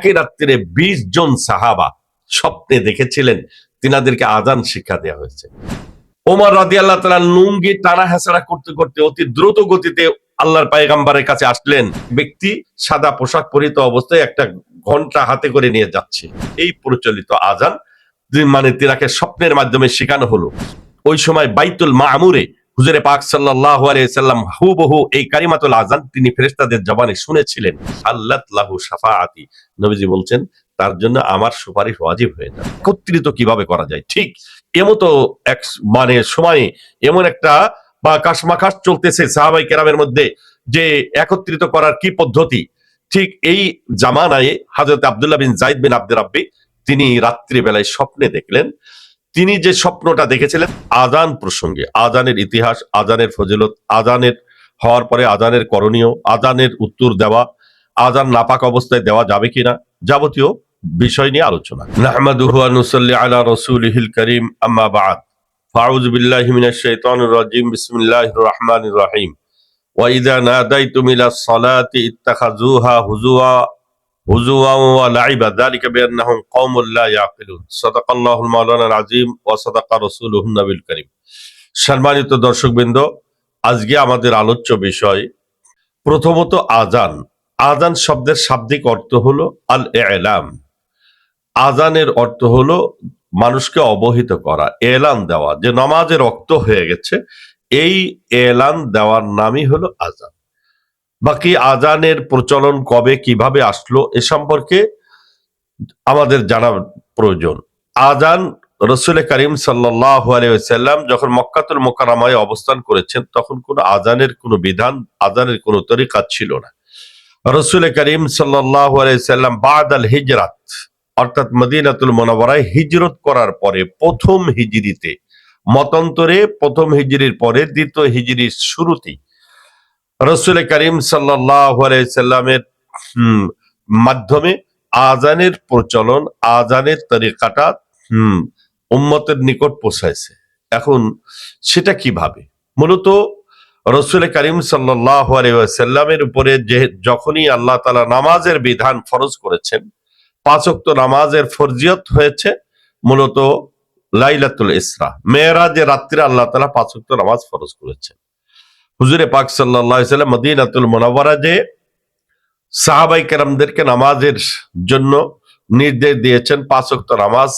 একই রাত্রিরে বিশ জন সাহাবা স্বপ্নে দেখেছিলেন, তিনাদেরকে আজান শিক্ষা দেওয়া হয়েছে। ওমর রাদি আল্লাহ তালা লুঙ্গি টানা হেঁচড়া করতে করতে অতি দ্রুত গতিতে আল্লাহর পায়গাম্বারের কাছে আসলেন। ব্যক্তি সাদা পোশাক পরিত অবস্থায় একটা ঘণ্টা হাতে করে নিয়ে যাচ্ছে। এই প্রচলিত আজান মানে তিনাকে স্বপ্নের মাধ্যমে শেখানো হলো। ওই সময় বাইতুল মামুরে হুজুরে পাক সাল্লাহ সাল্লাম হুবহু এই কারিমাতুল আজান তিনি ফেরেস্তাদের জবানে শুনেছিলেন। আল্লাহ লাহু সাফাআতি নবীজি বলছেন, তার জন্য আমার সুপারিশ ওয়াজিব হয়ে যায় একত্রিত কীভাবে করা যায়? ঠিক এমতো এক মানে সময়ে এমন একটা বা কাশমাকাশ চলতেছে সাহাবাই কেরামের মধ্যে যে একত্রিত করার কি পদ্ধতি? ঠিক এই জামানায় হাজরত আবদুল্লাহ বিন জাইদ বিন আব্দুর রাব্বি তিনি রাত্রিবেলায় স্বপ্নে দেখলেন তিনি যে স্বপ্নটা দেখেছিলেন, আজান প্রসঙ্গে, আজানের ইতিহাস, আজানের ফজিলত, আজানের হওয়ার পরে আজানের করণীয়, আজানের উত্তর দেওয়া, আজান নাপাক অবস্থায় দেওয়া যাবে কিনা, যাবতীয় বিষয় নিয়ে আলোচনা। নাহমাদুহু ওয়া নুসাল্লি আলা রাসূলিহিল কারীম, আম্মা বা'দ। ফাউযু বিল্লাহি মিনাশ শাইতানির রাজীম, বিসমিল্লাহির রহমানির রহিম। ওয়া ইযা নাদাইতুম ইলাস সালাতি, ইত্তাখাযুহা হুজুয়া ওয়া সাদাকা রাসূলুহুন নবীল কারীম। সম্মানিত দর্শকবৃন্দ, আজকে আমাদের আলোচ্য বিষয় প্রথমত আজান আজান শব্দের শাব্দিক অর্থ হলো আল এলাম আজানের অর্থ হলো মানুষকে অবহিত করা, এলান দেওয়া। যে নমাজের রক্ত হয়ে গেছে, এই এলান দেওয়ার নামই হলো আজান বাকি আজানের প্রচলন কবে, কীভাবে আসলো, এ সম্পর্কে আমাদের জানা প্রয়োজন। আজান রসুল করিম আলাইসাল্লাম যখন মক্কাতুল মোকারামায় অবস্থান করেছেন, তখন কোনো আজানের কোনো বিধান, আজানের কোনো তরিকা ছিল না। রসুল করিম আলাইসাল্লাম বাদ আল হিজরাত, অর্থাৎ মদিনাতুল মোনাবরায় হিজরত করার পরে প্রথম হিজরিতে, মতান্তরে প্রথম হিজরির পরে দ্বিতীয় হিজরির শুরুতেই রসুল করিম হুম, মাধ্যমে আজানের প্রচলন আজানের তরিকাটা হুম উম্মতের নিকট পৌঁছাইছে। এখন সেটা কীভাবে? মূলত রসুল করিম আলাইসাল্লামের উপরে যে যখনই আল্লাহ তালা নামাজের বিধান ফরজ করেছেন পাঁচক্ত নামাজের ফরজিয়ত হয়েছে মূলত লাইলাতুল ইসরা মেয়েরা যে রাত্রে আল্লাহ তালা পাঁচক্ত নামাজ ফরজ করেছেন। হুজুরে পাক সাল্লাহ সাল্লাম মদিনাতুল মোনাবরা যে সাহাবাই কেরামদেরকে নামাজের জন্য নির্দেশ দিয়েছেন পাঁচক্ত নামাজ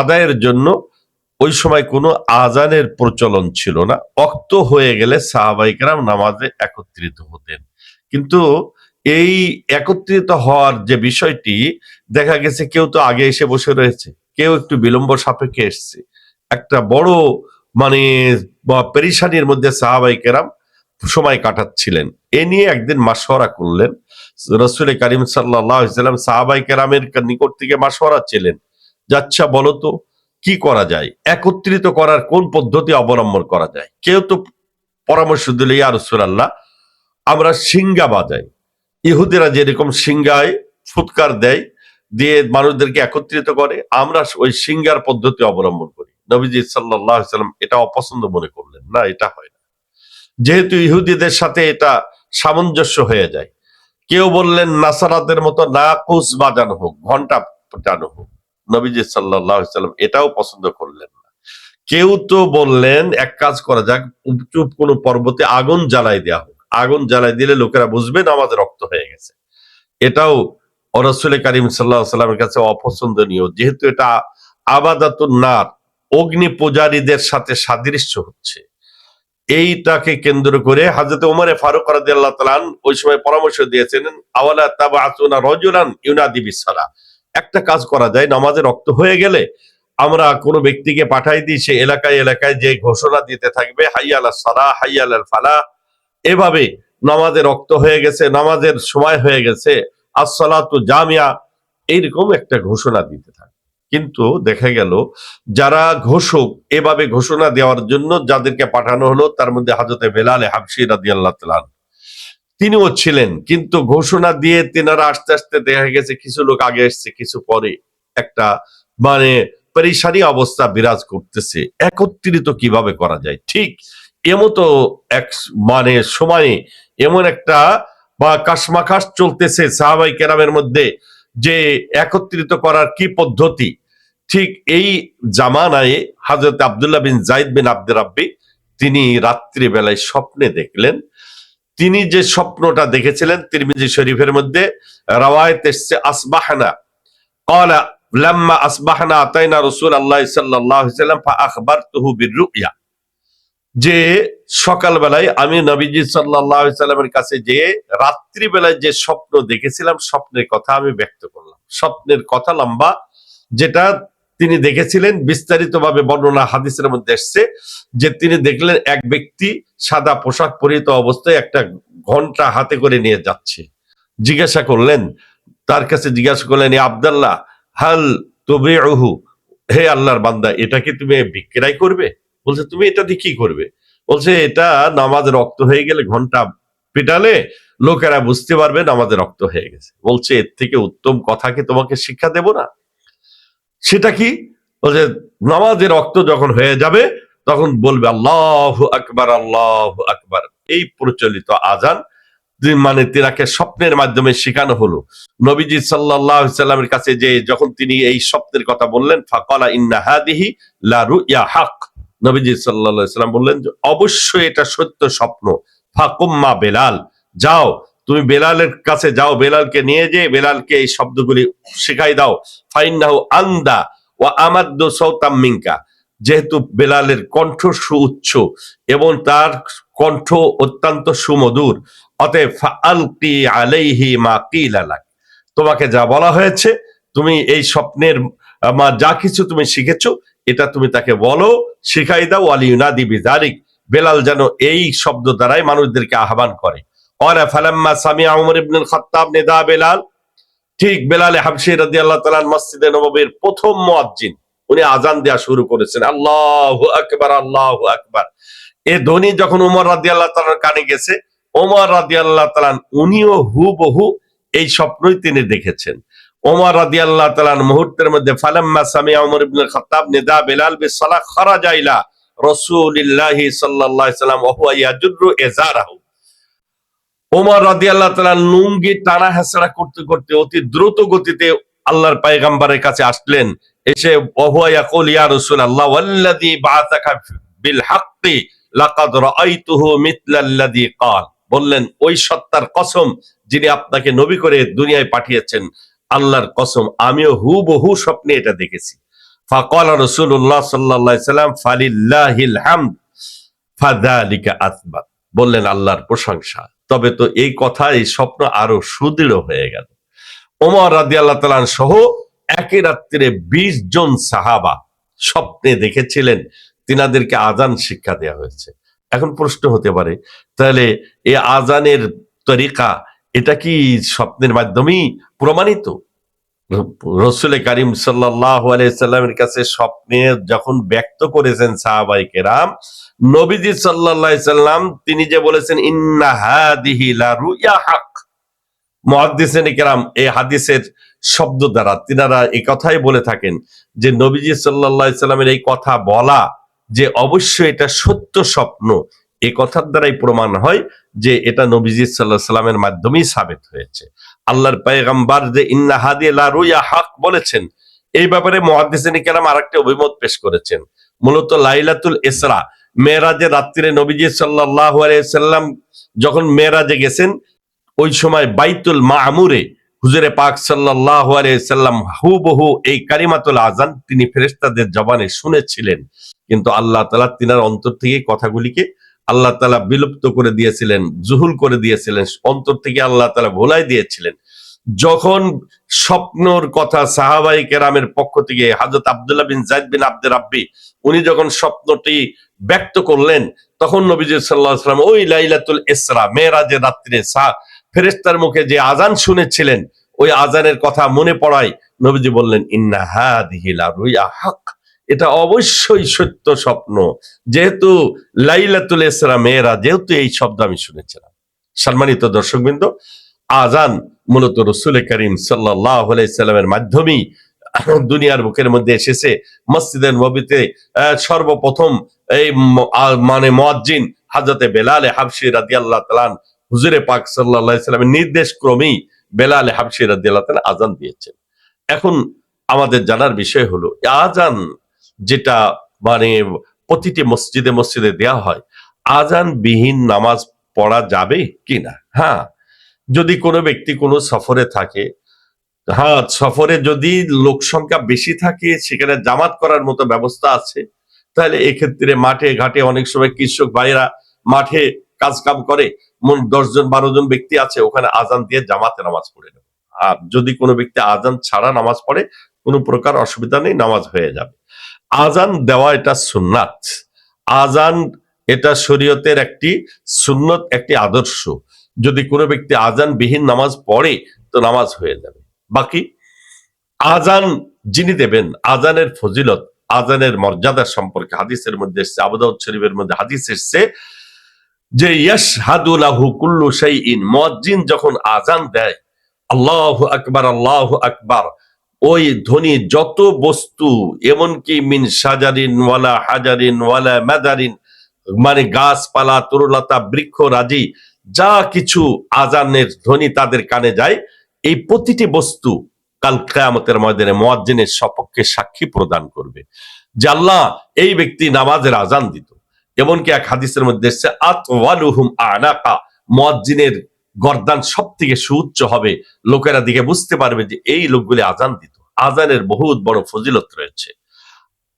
আদায়ের জন্য, ওই সময় কোনো আজানের প্রচলন ছিল না। অক্ত হয়ে গেলে সাহাবাইকেরাম নামাজে একত্রিত হতেন। কিন্তু এই একত্রিত হওয়ার যে বিষয়টি, দেখা গেছে কেউ তো আগে এসে বসে রয়েছে, কেউ একটু বিলম্ব সাপেক্ষে এসছে। একটা বড় মানে পেরিসানির মধ্যে সাহাবাই কেরাম সময় কাটাচ্ছিলেন। এ নিয়ে একদিন মাসওয়ারা করলেন। রসুল করিম সাল্লাম সাহাবাই কেরামের নিকট থেকে মাসওয়ারা ছিলেন যাচ্ছা, বলো তো, কি করা যায়? একত্রিত করার কোন পদ্ধতি অবলম্বন করা যায়? কেউ তো পরামর্শ দিলে, ইয়া রসুলাল্লাহ, আমরা সিঙ্গা বাজাই। ইহুদিরা যেরকম সিঙ্গায় ফুৎকার দেয়, দিয়ে মানুষদেরকে একত্রিত করে, আমরা ওই সিঙ্গার পদ্ধতি অবলম্বন করি। নবীজি সাল্লাহ সাল্লাম এটা অপছন্দ মনে করলেন। না, এটা হয় না। যেহেতু ইহুদিদের সাথে এটা সামঞ্জস্য হয়ে যায়। কেউ বললেন, নাসারাদের মতো নাকুস বাজানো হোক, ঘণ্টা বাজানো হোক। নবীজি সাল্লাহ সাল্লাম এটাও পছন্দ করলেন না। কেউ তো বললেন, এক কাজ করা যাক চুপ কোনো পর্বতে আগুন জ্বালাই দেওয়া হোক। আগুন জ্বালাই দিলে লোকেরা বুঝবেন আমাদের রক্ত হয়ে গেছে। এটাও অরসুল করিম সাল্লাহ সাল্লামের কাছে অপছন্দনীয়। যেহেতু এটা আবাদাতুন নার অগ্নি পূজারীদের সাথে সাদৃশ্য হচ্ছে। এইটাকে কেন্দ্র করে হাজরত উমরে ফারুক রাজি আল্লাহ তালান ওই সময় পরামর্শ দিয়েছেন আওয়ালা তাবা আসুনা রজুলান ইউনাদি বিসারা। একটা কাজ করা যায়, নামাজে রক্ত হয়ে গেলে আমরা কোনো ব্যক্তিকে পাঠাই দিই, সে এলাকায় এলাকায় যে ঘোষণা দিতে থাকবে, হাইয়াল সালা হাইয়াল ফালা। এভাবে নামাজে রক্ত হয়ে গেছে, নামাজের সময় হয়ে গেছে, আসসালাতু জামিয়া, এইরকম একটা ঘোষণা দিতে থাকে। কিন্তু দেখা গেল, যারা ঘোষক এভাবে ঘোষণা দেওয়ার জন্য যাদেরকে পাঠানো হলো, তার মধ্যে হাজতে বেলালে হাবসি রাদি আল্লাহ তিনিও ছিলেন, কিন্তু ঘোষণা দিয়ে তেনারা আস্তে আস্তে দেখা গেছে কিছু লোক আগে এসছে, কিছু পরে। একটা মানে পরিসারি অবস্থা বিরাজ করতেছে, একত্রিত কীভাবে করা যায়? ঠিক এমতো এক মানে সময়ে এমন একটা বা কাশমাকাশ চলতেছে সাহাবাই কেরামের মধ্যে যে একত্রিত করার কি পদ্ধতি? ঠিক এই জামানায় হাজরত আবদুল্লাহ বিন জাইদ বিন আব্দুর রাব্বি তিনি রাত্রিবেলায় স্বপ্নে দেখলেন। তিনি যে স্বপ্নটা দেখেছিলেন তিরমিজি শরীফের মধ্যে, রাওয়ায়ত এসছে, আসবাহানা। কলা লাম্মা আসবাহানা আতাইনা রসুল আল্লাহ সাল্লাহ সাল্লাম, ফা আখবার তহু বির যে সকালবেলায় আমি নবীজি সাল্লামের কাছে যে রাত্রিবেলায় যে স্বপ্ন দেখেছিলাম, স্বপ্নের কথা আমি ব্যক্ত করলাম। স্বপ্নের কথা লম্বা, যেটা তিনি দেখেছিলেন, বিস্তারিতভাবে বর্ণনা হাদিসের মধ্যে এসছে যে তিনি দেখলেন এক ব্যক্তি সাদা পোশাক পরিহিত অবস্থায় একটা ঘণ্টা হাতে করে নিয়ে যাচ্ছে। জিজ্ঞাসা করলেন, তার কাছে জিজ্ঞাসা করলেন, "এ আবদাল্লাহ, হাল তবে হে আল্লাহর বান্দা, এটা কি তুমি বিক্রয় করবে? বলছে, তুমি এটা দিয়ে কি করবে? বলছে, এটা নামাজ রক্ত হয়ে গেলে ঘণ্টা পিটালে লোকেরা বুঝতে পারবে নামাজে রক্ত হয়ে গেছে। বলছে, এর থেকে উত্তম কথা কি তোমাকে শিক্ষা দেব না? সেটা কি? বলছে নামাজের রক্ত যখন হয়ে যাবে, তখন বলবে, আল্লাহ আকবার আল্লাহ আকবার। এই প্রচলিত আজান মানে তিনাকে স্বপ্নের মাধ্যমে শেখানো হলো। নবীজি সাল্লাহ সাল্লামের কাছে যে, যখন তিনি এই স্বপ্নের কথা বললেন, ফাকালা ইন্না হাদিহি লা রুইয়া হক। নবীজি সাল্লাম বললেন যে, অবশ্যই এটা সত্য স্বপ্ন। ফাকুম্মা বেলাল। যাও, তুমি বেলালের কাছে যাও, বেলালকে নিয়ে যে বেলালকে এই শব্দগুলি শেখাই দাও। ফাইন্নাহু আন্দা ও আমাদ্দ সৌতাম যেহেতু বেলালের কণ্ঠ সু সুউচ্চ এবং তার কণ্ঠ অত্যন্ত সুমধুর, অতএব ফাআলকি আলাইহি মা কিলা লাক। তোমাকে যা বলা হয়েছে, তুমি এই স্বপ্নের যা কিছু তুমি শিখেছো, এটা তুমি তাকে বলো। শিখাই দাও আলী ইউনাদি বিজারিক বেলাল যেন এই শব্দ দ্বারাই মানুষদেরকে আহ্বান করে। ফালাম্মা সামিয়া উমর ইবনুল খাত্তাব, নেদা বেলাল। ঠিক বেলালে হাবশি রাদিয়াল্লাহু তাআলা মসজিদে নববীর প্রথম মুয়াজ্জিন। উনি আজান দেওয়া শুরু করেছেন। আল্লাহু আকবার আল্লাহু আকবার। এ ধ্বনি যখন উমর রাদিয়াল্লাহু তাআলার কানে গেছে ওমর রাদিয়াল্লাহু তাআলা উনিও হুবহু এই স্বপ্নই তিনি দেখেছেন। ওমর রাদিয়াল্লাহু তাআলা মুহূর্তের মধ্যে ফালাম্মা সামিয়া উমর ইবনুল খাত্তাব নিদা বেলাল বিসসালাহ খারাজা ইলা রাসূলিল্লাহি সাল্লাল্লাহু আলাইহি সাল্লাম ওয়া হুয়া ইয়াজুরু ইজারাহু। ওমর রাদিয়াল্লাহু তাআলা লুঙ্গি টানা হেসড়া করতে করতে অতি দ্রুত গতিতে আল্লাহর পয়গম্বরের কাছে আসলেন। এসে ওয়া হুয়া ইয়াকুল, ইয়া রাসূলুল্লাহ, ওয়াল্লাযী বাআসাকা বিল হাক্কি লাকাদ রাআইতুহু মিথলাল্লাযী ক্বাল বললেন, ওই সত্তার কসম যিনি আপনাকে নবী করে দুনিয়ায় পাঠিয়েছেন। আল্লাহর কসম, আমিও হুবহু স্বপ্নে এটা দেখেছি। ফাকাল সাল্লাল্লাহু সাল্লাম, ফালিল্লাহিল ফাযালিকা আসবাত বললেন, আল্লাহর প্রশংসা। তবে তো এই কথা, এই স্বপ্ন আরও সুদৃঢ় হয়ে গেল। ওমর রাদিয়াল্লাহু তাআলা সহ একই রাত্রে বিশ জন সাহাবা স্বপ্নে দেখেছিলেন, তিনাদেরকে আজান শিক্ষা দেওয়া হয়েছে। এখন প্রশ্ন হতে পারে, তাহলে এই আজানের তরিকা এটা কি স্বপ্নের মাধ্যমেই প্রমাণিত? রসুল করিম সাল্লামের কাছে স্বপ্নে যখন ব্যক্ত করেছেন সাহাবাই কেরাম, নবীজি সাল্লাম তিনি যে বলেছেন হক। মহাদিসেন কেরাম এই হাদিসের শব্দ দ্বারা তিনারা এই কথাই বলে থাকেন যে, নবীজি সাল্লাহ সাল্লামের এই কথা বলা যে, অবশ্যই এটা সত্য স্বপ্ন। এই কথার দ্বারাই প্রমাণ হয় যে এটা নবীজি সাল্লাহ সাল্লামের মাধ্যমেই সাবিত হয়েছে। আল্লাহর পায়গাম্বার যে ইন্না হাদি রুইয়া হক বলেছেন, এই ব্যাপারে মহাদিসিন কেরাম আরেকটি অভিমত পেশ করেছেন। মূলত লাইলাতুল ইসরা, মেয়েরাজের রাত্রিরে নবীজি সাল্লাহ সাল্লাম যখন মেয়েরাজে গেছেন, ওই সময় বাইতুল মামুরে হুজুরে পাক সাল্লাহ সাল্লাম হুবহু এই কারিমাতুল আজান তিনি ফেরেস্তাদের জবানে শুনেছিলেন। কিন্তু আল্লাহ তালা তিনার অন্তর থেকে কথাগুলিকে আল্লাহ তালা বিলুপ্ত করে দিয়েছিলেন, জুহুল করে দিয়েছিলেন, অন্তর থেকে আল্লাহ তালা ভোলাই দিয়েছিলেন। যখন স্বপ্নর কথা সাহাবাই কেরামের পক্ষ থেকে হাজরত আবদুল্লাহ বিন জাইদ বিন আব্দুর রাব্বি, উনি যখন স্বপ্নটি ব্যক্ত করলেন, তখন নবীজ সাল্লাহ সাল্লাম ওই লাইলাতুল ইসরা, মেয়েরাজের রাত্রে ফেরেস্তার মুখে যে আজান শুনেছিলেন, ওই আজানের কথা মনে পড়ায় নবীজি বললেন, ইন্না হাদিহিলা রুইয়া হক এটা অবশ্যই সত্য স্বপ্ন। যেহেতু লাইলাতুল ইসরা মেয়েরা যেহেতু এই শব্দ আমি শুনেছিলাম। সম্মানিত দর্শকবৃন্দ আজান মূলত রসুল করিম সাল্লাহ সাল্লামের মাধ্যমেই দুনিয়ার বুকের মধ্যে এসেছে। মসজিদের নবীতে সর্বপ্রথম এই মানে মোয়াজ্জিন হাজরতে বেলালে হাবশি রাদিয়াল্লাহ তালান হুজুরে পাক সাল্লাহ সাল্লামের নির্দেশ ক্রমেই বেলাল হাবসি রাদিয়াল্লাহু তাআলা আজান দিয়েছেন। এখন আমাদের জানার বিষয় হলো আজান যেটা মানে প্রতিটি মসজিদে মসজিদে দেয়া হয় আজান বিহীন নামাজ পড়া যাবে কিনা? হ্যাঁ যদি কোনো ব্যক্তি কোনো সফরে থাকে হ্যাঁ সফরে যদি লোক সংখ্যা বেশি থাকে, সেখানে জামাত করার মতো ব্যবস্থা আছে, তাহলে এক্ষেত্রে মাঠে ঘাটে অনেক সময় কৃষক ভাইরা মাঠে কাজ কাম করে, মন দশজন বারো জন ব্যক্তি আছে, ওখানে আজান দিয়ে জামাতে নামাজ পড়ে নেবে। আর যদি কোনো ব্যক্তি আজান ছাড়া নামাজ পড়ে, কোনো প্রকার অসুবিধা নেই, নামাজ হয়ে যাবে। আজান দেওয়া এটা সুন্নাত। আজান এটা শরীয়তের একটি সুন্নত, একটি আদর্শ। যদি কোনো ব্যক্তি আজান বিহীন নামাজ পড়ে, তো নামাজ হয়ে যাবে। বাকি? আজান যিনি দেবেন, আজানের ফজিলত, আজানের মর্যাদা সম্পর্কে হাদিসের মধ্যে এসছে আবুদাউদ শরীফের মধ্যে হাদিস এসছে যে, ইয়াশহাদু লাহু কুল্লু শাইইন, মুয়াজ্জিন যখন আজান দেয়, আল্লাহু আকবার আল্লাহু আকবার ওই ধ্বনি যত বস্তু, এমনকি মিন সাজারিন ওয়ালা হাজারিন ওয়ালা মাদারিন মানে গাছপালা, তরুলতা, বৃক্ষ, রাজি, যা কিছু আজানের ধ্বনি তাদের কানে যায়, এই প্রতিটি বস্তু কাল কেয়ামতের ময়দানে মোয়াজ্জিনের সপক্ষে সাক্ষী প্রদান করবে। যে আল্লাহ এই ব্যক্তি নামাজের আজান দিত। এমনকি এক হাদিসের মধ্যে এসছে, আতওয়ালুহুম আনাকা, মুয়াজ্জিনের গর্দান সব থেকে সুউচ্চ হবে। লোকেরা দিকে বুঝতে পারবে যে এই লোকগুলি আজান দিত আজানের বহুত বড় ফজিলত রয়েছে।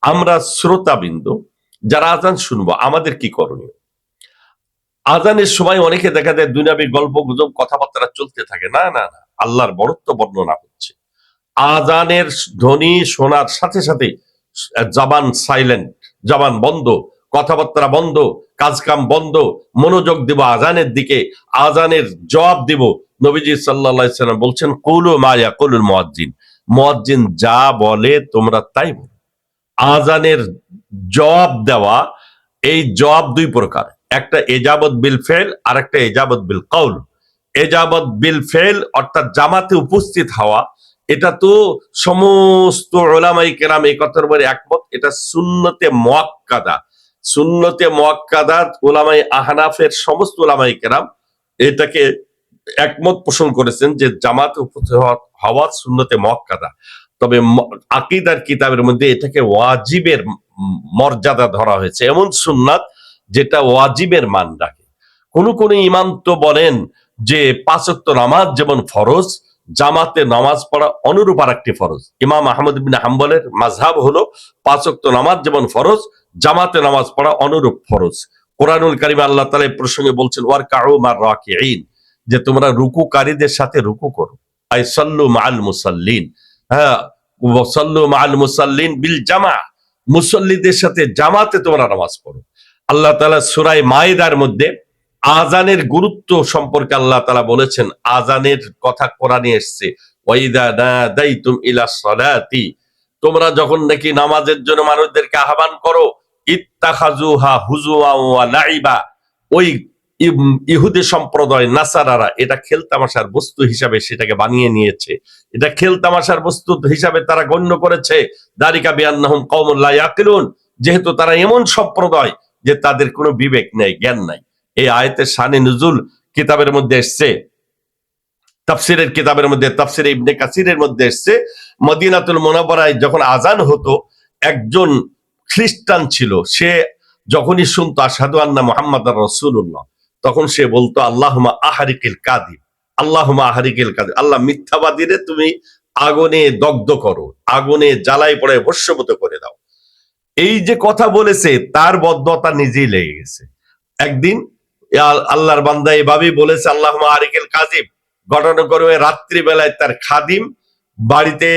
আমরা শ্রোতাবিন্দু, যারা আজান শুনব, আমাদের কি করণীয়? আজানের সময় অনেকে দেখা যায় দুনিয়াবি গল্প গুজব কথাবার্তা চলতে থাকে। না না না, আল্লাহর বরত্ব বর্ণনা হচ্ছে। আজানের ধ্বনি শোনার সাথে সাথে জবান সাইলেন্ট জবান বন্ধ কথাবার্তা বন্ধ, কাজকাম বন্ধ, মনোযোগ দিব আজানের দিকে, আজানের জবাব দিব। নবীজি সাল্লাহ সাল্লাম বলছেন, কৌলু মায়া কৌলুল মোয়াজ্জিন। মোয়াজ্জিন যা বলে তোমরা তাই বলো। আজানের জবাব দেওয়া, এই জবাব দুই প্রকার। একটা এজাবত বিল ফেল আর একটা এজাবত বিল কৌল এজাবত বিল ফেল, অর্থাৎ জামাতে উপস্থিত হওয়া, এটা তো সমস্ত ওলামাই কেরাম এই কথার উপরে একমত, এটা সুন্নতে মোয়াক্কাদা। সুন্নতে মোয়াক্কাদা ওলামাই আহনাফের সমস্ত ওলামাই কেরাম এটাকে একমত পোষণ করেছেন যে জামাতে উপস্থিত হওয়া- সুন্নতে মোয়াক্কাদা। তবে আকিদার কিতাবের মধ্যে এটাকে ওয়াজিবের মর্যাদা ধরা হয়েছে। এমন সুন্নাত যেটা ওয়াজিবের মান রাখে। কোন কোন ইমাম তো বলেন যে পাঁচক্ত নামাজ যেমন ফরজ, জামাতে নামাজ পড়া অনুরূপ আর একটি ফরজ। ইমাম আহমদ বিন হাম্বলের মাঝহাব হলো পাঁচক্ত নামাজ যেমন ফরজ জামাতে নামাজ পড়া অনুরূপ ফরজ। কোরআনুল কারিম আল্লাহ তালা এই প্রসঙ্গে বলছেন ওয়ার কাউ মার রাকিঈন যে তোমরা রুকুকারীদের সাথে রুকু করো। আই সল্লু মাল মুসাল্লিন। হ্যাঁ সল্লু মাল মুসাল্লিন বিল জামা। মুসল্লিদের সাথে জামাতে তোমরা নামাজ পড়ো। আল্লাহ তালা সুরাই মায়েদার মধ্যে আজানের গুরুত্ব সম্পর্কে আল্লাহ তালা বলেছেন আজানের কথা কোরআনে এসছে, ওয়াইদা নাদাইতুম ইলা সলাতি তোমরা যখন নাকি নামাজের জন্য মানুষদেরকে আহ্বান করো ইত্তাখাজুহা হুজুয়া ওয়া লাইবা ওই ইহুদি সম্প্রদায়, নাসারারা এটা খেলতামাশার বস্তু হিসাবে সেটাকে বানিয়ে নিয়েছে। এটা খেলতামাশার বস্তু হিসাবে তারা গণ্য করেছে। দারিকা বিয়ান্নাহুম কওমুল্লাহ ইয়াকিলুন। যেহেতু তারা এমন সম্প্রদায় যে তাদের কোনো বিবেক নেই, জ্ঞান নাই। এই আয়তের শানে নজুল কিতাবের মধ্যে এসছে, তাফসিরের কিতাবের মধ্যে, তাফসির ইবনে কাসিরের মধ্যে এসছে, মদিনাতুল মোনাবরায় যখন আজান হতো, একজন খ্রিস্টান ছিল, সে যখনই শুনতো আসাদু আন্না মোহাম্মদ রসুল্লাহ তখন সে বলতো আল্লাহমা আহারিকিল কাদিব আল্লাহমা আহারিকিল কাদিব আল্লাহ মিথ্যাবাদীরে তুমি আগুনে দগ্ধ করো, আগুনে জ্বালাই পড়ে ভস্যভূত করে দাও এই যে কথা বলেছে, তার বদ্ধতা নিজেই লেগে গেছে। একদিন আল্লাহর বান্দা এভাবেই বলেছে আল্লাহ আরিকেল কাজিব ঘটনাক্রমে রাত্রিবেলায় তার খাদিম বাড়িতে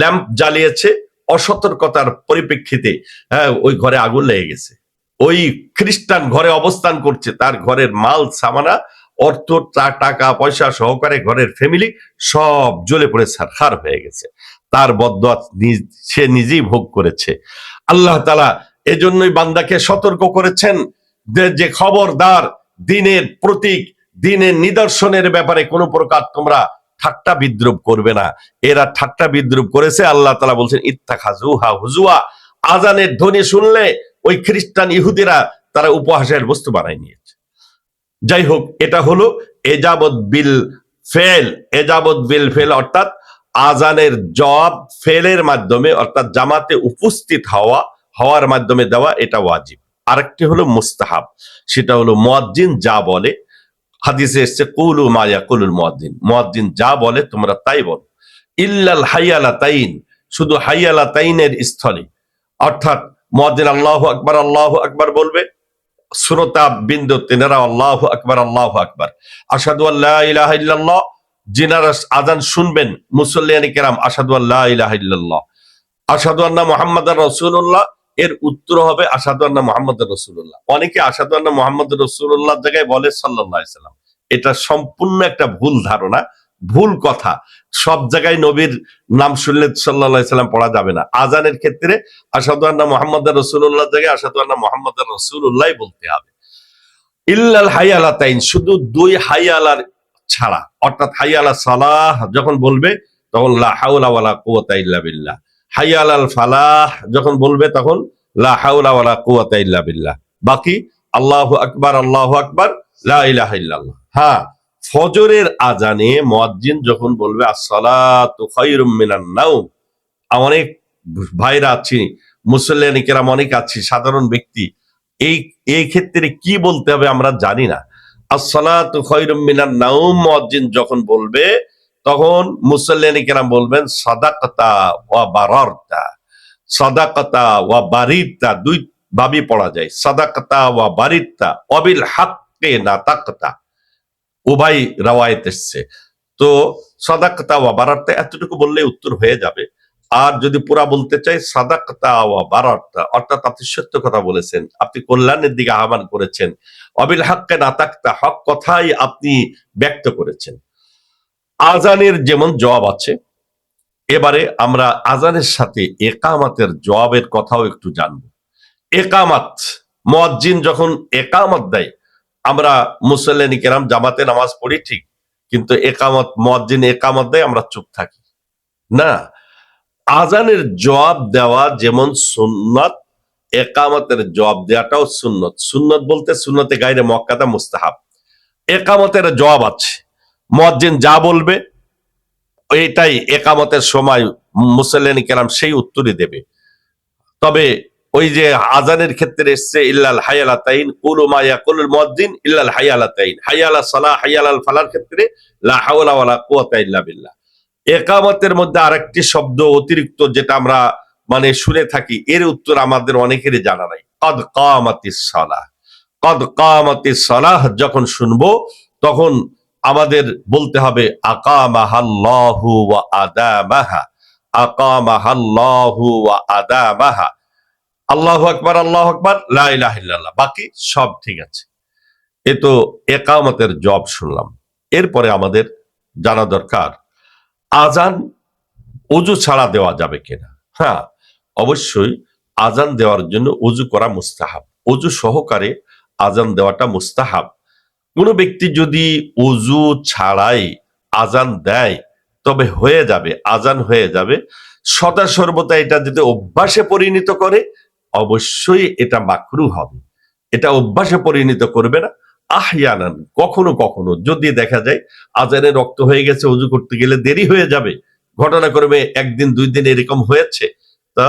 ল্যাম্প জ্বালিয়েছে অসতর্কতার পরিপ্রেক্ষিতে হ্যাঁ ওই ঘরে আগুন লেগে গেছে। ওই খ্রিস্টান ঘরে অবস্থান করছে, তার ঘরের মাল, সামানা, অর্থ টাকা, পয়সা সহকারে ঘরের ফ্যামিলি সব জ্বলে পড়ে সারখার হয়ে গেছে। তার বদয়া সে নিজেই ভোগ করেছে। আল্লাহ তালা এজন্যই বান্দাকে সতর্ক করেছেন যে খবরদার দিনের প্রতীক, দিনের নিদর্শনের ব্যাপারে কোনো প্রকার তোমরা ঠাট্টা বিদ্রুপ করবে না। এরা ঠাট্টা বিদ্রুপ করেছে, আল্লাহ তালা বলছেন ইত্তা খাজুহা হুজুয়া। আজানের ধ্বনি শুনলে ওই খ্রিস্টান ইহুদিরা তারা উপহাসের বস্তু বানাই নিয়েছে। যাই হোক, এটা হলো এজাবত বিল ফেল। এজাবত বিল ফেল অর্থাৎ আজানের জব ফেলের মাধ্যমে, অর্থাৎ জামাতে উপস্থিত হওয়া, হওয়ার মাধ্যমে দেওয়া এটা ওয়াজিব। আরেকটি হলো মুস্তাহাব। সেটা হলো মুয়াজ্জিন যা বলে হাদিসে এসছে, কুলু মায়া কুলুল মুয়াজ্জিন মুয়াজ্জিন যা বলে তোমরা তাই বলো। ইল্লাল হাইয়ালা তাইন শুধু হাইয়ালা তাইনের স্থলে। অর্থাৎ মুয়াজ্জিন আল্লাহ আকবার আল্লাহ আকবার বলবে। শ্রোতা বিন্দু তিনারা আল্লাহ আকবার আল্লাহ আকবার। আসাদু আল্লাহ ইলাহা যিনারা আজান শুনবেন, মুসল্লিয়ানি কেরাম আসাদু আল্লাহ ইলাহা আসাদু আন্না মোহাম্মদ রসুল্লাহ এর উত্তর হবে আসাদু আন্না মোহাম্মদ রসুল্লাহ অনেকে আসাদু আন্না মোহাম্মদ রসুল্লাহ জায়গায় বলে সাল্লাম। এটা সম্পূর্ণ একটা ভুল ধারণা, ভুল কথা। সব জায়গায় নবীর নাম শুনলে সাল্লাহ সাল্লাম পড়া যাবে না। আজানের ক্ষেত্রে আসাদু আন্না মোহাম্মদ রসুল্লাহ জায়গায় আসাদু আন্না মোহাম্মদ রসুল্লাহ বলতে হবে। ইল্লাল হাইয়ালা তাইন শুধু দুই হাই হাইয়ালার ছাড়া। অর্থাৎ হাইয়ালা সালাহ যখন বলবে, তখন লা হাওলা ওয়ালা ইল্লা বিল্লাহ। হাইয়াল আল ফালাহ, যখন বলবে তখন, লা হাওলা ওয়ালা কুওয়াতা ইল্লা বিল্লাহ। বাকি, আল্লাহু আকবার আল্লাহু আকবার হ্যাঁ ফজরের আজানে মুয়াজ্জিন যখন বলবে নাওম, অনেক ভাইরা আছি, মুসল্লিয়ানি কেরাম অনেক আছি, সাধারণ ব্যক্তি, এই এই ক্ষেত্রে কি বলতে হবে আমরা জানি না। আসসালাতু নাওম, মুয়াজ্জিন যখন বলবে তখন মুসল্লিয়ানি কেরাম বলবেন, সাদাকাতা ওয়া বারারতা, সাদাকাতা ওয়া বারিতা দুই ভাবে পড়া যায়, সাদাকাতা ওয়া বারিতা অবিল হাক্কে না তাকতা উভয় রাওয়ায়ত এসছে। তো সাদাকাতা ওয়া বারারতা এতটুকু বললে উত্তর হয়ে যাবে। আর যদি পুরা বলতে চাই, সাদাকাতা ওয়া বারারতা অর্থাৎ আপনি সত্য কথা বলেছেন, আপনি কল্যাণের দিকে আহ্বান করেছেন অবিল হাক্কে না তাকতা হক কথাই আপনি ব্যক্ত করেছেন। আজানের যেমন জবাব আছে, এবারে আমরা আজানের সাথে একামাতের জবাবের কথাও একটু জানব। একামাত, মুয়াজ্জিন যখন একামত দেয়, আমরা মুসল্লিনী কেরাম জামাতে নামাজ পড়ি ঠিক, কিন্তু একামত, মুয়াজ্জিন একামত দেয়, আমরা চুপ থাকি। না, আজানের জবাব দেওয়া যেমন সুন্নত, একামতের জবাব দেওয়াটাও সুন্নত। সুন্নত বলতে সুন্নতে গাইরে মক্কাদা মুস্তাহাব। একামতের জবাব আছে। মজ্জিন যা বলবে, এটাই একামতের সময় মুসল্লিন কেরাম সেই উত্তরই দেবে। তবে ওই যে আজানের ক্ষেত্রে এসছে, ইল্লাল হায়ালা তাইন কুলু মায়া কুলুল মজ্জিন ইল্লাল হায়ালা তাইন হায়ালা সালাহ হায়ালাল ফালার ক্ষেত্রে লা হাওলা ওয়ালা কুওয়াতা ইল্লা বিল্লাহ। একামতের মধ্যে আরেকটি শব্দ অতিরিক্ত যেটা আমরা মানে শুনে থাকি, এর উত্তর আমাদের অনেকেরই জানা নাই। কদ কামাতিস সালাহ। কদ কামাতিস সালাহ যখন শুনব, তখন আমাদের বলতে হবে আল্লাহু আকবার আল্লাহু আকবার বাকি সব ঠিক আছে। এ তো একামতের জব শুনলাম। এরপরে আমাদের জানা দরকার, আজান অজু ছাড়া দেওয়া যাবে কিনা? হ্যাঁ অবশ্যই আজান দেওয়ার জন্য অজু করা মুস্তাহাব। অজু সহকারে আজান দেওয়াটা মুস্তাহাব। কোনো ব্যক্তি যদি অজু ছাড়াই আজান দেয়, তবে হয়ে যাবে, আজান হয়ে যাবে। সদা সর্বদা এটা যদি অভ্যাসে পরিণত করে, অবশ্যই এটা মাকরু হবে। এটা অভ্যাসে পরিণত করবে না। আহিয়ানান, কখনো কখনো, যদি দেখা যায় আজানে রক্ত হয়ে গেছে, অজু করতে গেলে দেরি হয়ে যাবে, ঘটনা করবে, একদিন, দুই দিন এরকম হয়েছে, তা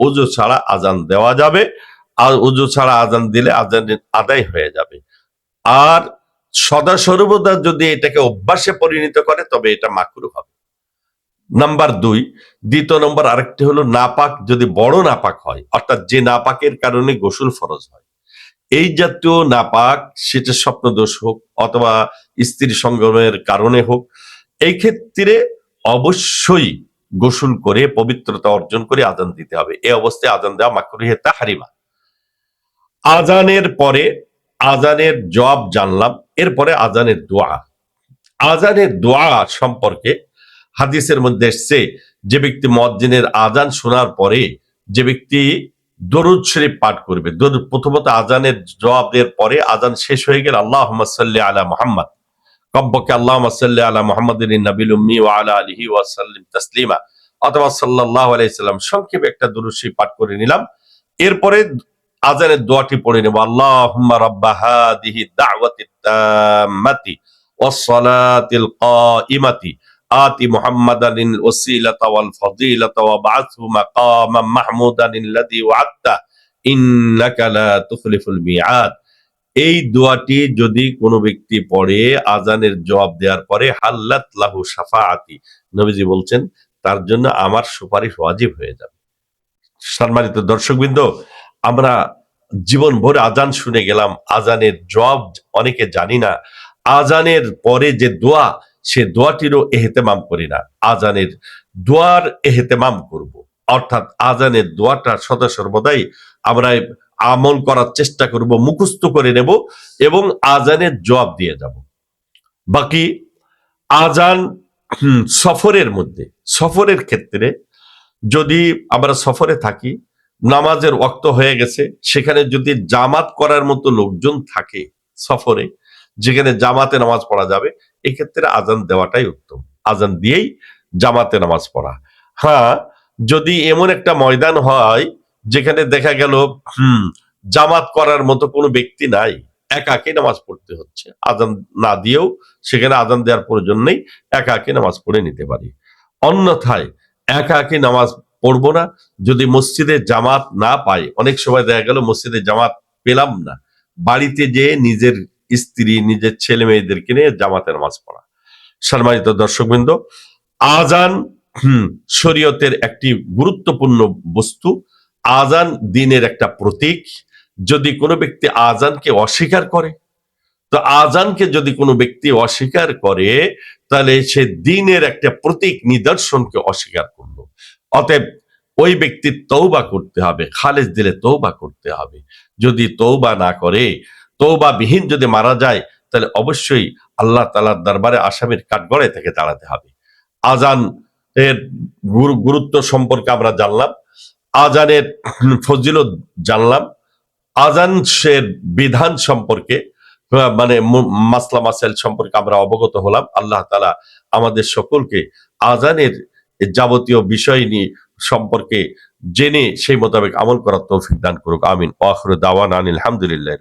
অজু ছাড়া আজান দেওয়া যাবে। আর অজু ছাড়া আজান দিলে আজান আদায় হয়ে যাবে। আর সদা সর্বদা যদি এটাকে অভ্যাসে পরিণত করে, তবে এটা মাকরু হবে। নাম্বার দুই, দ্বিতীয় নম্বর আরেকটি হলো, নাপাক যদি বড় নাপাক হয়, অর্থাৎ যে নাপাকের কারণে গোসল ফরজ হয়, এই জাতীয় নাপাক সেটা স্বপ্ন দোষ হোক অথবা স্ত্রী সঙ্গমের কারণে হোক, এই ক্ষেত্রে অবশ্যই গোসল করে, পবিত্রতা অর্জন করে আদান দিতে হবে। এই অবস্থায় আদান দেওয়া মাকরুহেতা হারিমা আজানের পরে আজানের জবাব জানলাম এরপরে আজানের দোয়া। আজানের দোয়া সম্পর্কে হাদিসের মধ্যে এসছে, যে ব্যক্তি মজ্জিনের আজান শোনার পরে যে ব্যক্তি দরুদ শরীফ পাঠ করবে প্রথমত আজানের জবাব দেওয়ার পরে আজান শেষ হয়ে গেলে আল্লাহ সাল্লি আলা মোহাম্মদ কব্বকে আল্লাহ সাল্লি আলা মোহাম্মদ নবিল উম্মি ও আলা আলহি ওয়াসাল্লিম তাসলিমা, অথবা সাল্লাহ আলাইসাল্লাম সংক্ষেপে একটা দরুদ শরীফ পাঠ করে নিলাম। এরপরে আজানের দোয়াটি পড়ে নেব আল্লাহুম্মা রাব্বা হাদিহি দাওয়াতি তাম্মাতি والصلاة القائمة آت محمدا الوسيلة والفضيلة وابعثه مقاما محمودا الذي وعدته إنك لا تخلف الميعاد এই দোয়াটি যদি কোনো ব্যক্তি পড়ে আজানের জবাব দেওয়ার পরে হাল্লাত লাহু সাফাআতি নবীজি বলছেন তার জন্য আমার সুপারিশ ওয়াজিব হয়ে যাবে সম্মানিত দর্শকবৃন্দ আমরা জীবন ভর আজান শুনে গেলাম, আজানের জবাব অনেকে জানি না। আজানের পরে যে দোয়া, সে দোয়াটিরও এহেতেমাম করি না। আজানের দোয়ার এহেতেমাম করব। অর্থাৎ আজানের দোয়াটা সদা সর্বদাই আমরা আমল করার চেষ্টা করব, মুখস্থ করে নেব এবং আজানের জবাব দিয়ে যাব। বাকি আজান সফরের মধ্যে, সফরের ক্ষেত্রে যদি আমরা সফরে থাকি নামাজের ওক্ত হয়ে গেছে, সেখানে যদি জামাত করার মতো লোকজন থাকে সফরে, যেখানে জামাতে নামাজ পড়া যাবে, এক্ষেত্রে আজান দেওয়াটাই উত্তম। আজান দিয়েই জামাতে নামাজ পড়া। হ্যাঁ যদি এমন একটা ময়দান হয়, যেখানে দেখা গেল, হুম, জামাত করার মতো কোনো ব্যক্তি নাই একাকে নামাজ পড়তে হচ্ছে, আজান না দিয়েও সেখানে আজান দেওয়ার প্রয়োজন নেই একাকে নামাজ পড়ে নিতে পারি। অন্যথায় একাকে নামাজ পড়ব না। যদি মসজিদে জামাত না পাই অনেক সময় দেখা গেল মসজিদে জামাত পেলাম না। বাড়িতে যেয়ে নিজের স্ত্রী, নিজের ছেলে মেয়েদেরকে নিয়ে জামাতে নামাজ পড়া। সম্মানিত দর্শকবৃন্দ, আজান শরীয়তের একটি গুরুত্বপূর্ণ বস্তু। আজান দিনের একটা প্রতীক। যদি কোনো ব্যক্তি আজানকে অস্বীকার করে, তো আজানকে যদি কোনো ব্যক্তি অস্বীকার করে, তাহলে সে দিনের একটা প্রতীক নিদর্শনকে অস্বীকার করল। অতএব ওই ব্যক্তির তৌবা করতে হবে খালেজ দিলে তৌবা করতে হবে। যদি তৌবা না করে তৌবা বিহীন যদি মারা যায়, তাহলে অবশ্যই আল্লাহ তালার দরবারে আসামির কাঠগড়ায় থেকে দাঁড়াতে হবে। আজান এর গুরুত্ব সম্পর্কে আমরা জানলাম আজানের ফজিলত জানলাম আজান সের বিধান সম্পর্কে মানে মাসলা মাসাইল সম্পর্কে আমরা অবগত হলাম। আল্লাহ তালা আমাদের সকলকে আজানের যাবতীয় বিষয় নিয়ে সম্পর্কে জেনে সেই মোতাবেক আমল করার তৌফিক দান করুক। আমিন। ওয়াখর দাওয়ান আনিল আলহামদুলিল্লাহ